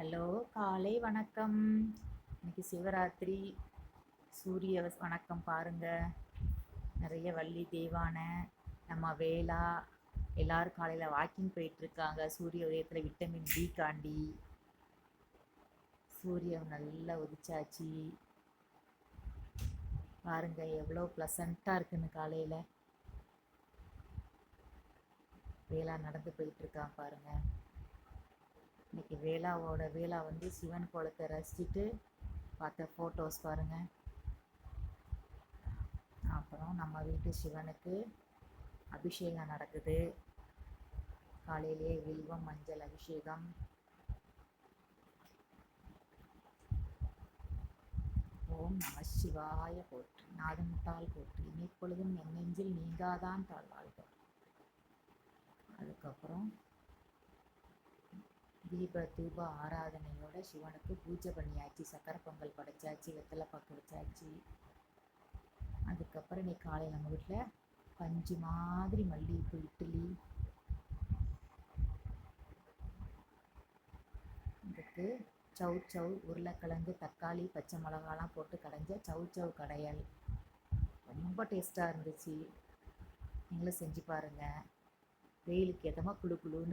Hello காலை வணக்கம். இன்னைக்கு சிவராத்திரி. சூரிய வணக்கம் பாருங்க. நிறைய வள்ளி தெய்வான நம்ம வேளா எல்லாரும் காலையில் வாக்கிங் போயிட்டு இருக்காங்க. சூரிய உதயத்தில் விட்டமின் டி காண்டி சூரியன் நல்லா உதிச்சாச்சு. பாருங்க எவ்வளோ ப்ளசண்ட்டாக இருக்குன்னு காலையில். வேளா நடந்து போயிட்டு இருக்கான் இன்றைக்கி வேளாவோட வேளா வந்து சிவன் குளத்தை ரசிச்சுட்டு பார்த்த ஃபோட்டோஸ் பாருங்க. அப்புறம் நம்ம வீட்டு சிவனுக்கு அபிஷேகம் நடக்குது. காலையிலேயே வில்வம் மஞ்சள் அபிஷேகம். ஓம் நம சிவாய போற்றி. நாதமுட்டால் போற்று. இனிப்பொழுதும் என் நெஞ்சில் நீங்காதான் தாழ்வாழ்க அதுக்கப்புறம் தீப தூப ஆராதனையோட சிவனுக்கு பூஜை பண்ணியாச்சு. சக்கரை பொங்கல் படைச்சாச்சு வெத்தலை பாக்கு வச்சாச்சு அதுக்கப்புறம் இன்னைக்கு காலையில் நம்ம வீட்டில் பஞ்சு மாதிரி மல்லிகைப்பூ இட்லி. இதுக்கு சவு சவு உருளைக்கிழங்கு தக்காளி பச்சை மிளகாலாம் போட்டு கடைஞ்ச சவு சவு கடையல். ரொம்ப டேஸ்ட்டாக இருந்துச்சு. நீங்களும் செஞ்சு பாருங்கள் வெயிலுக்கு ஏற்றமா குளு குளுன்னு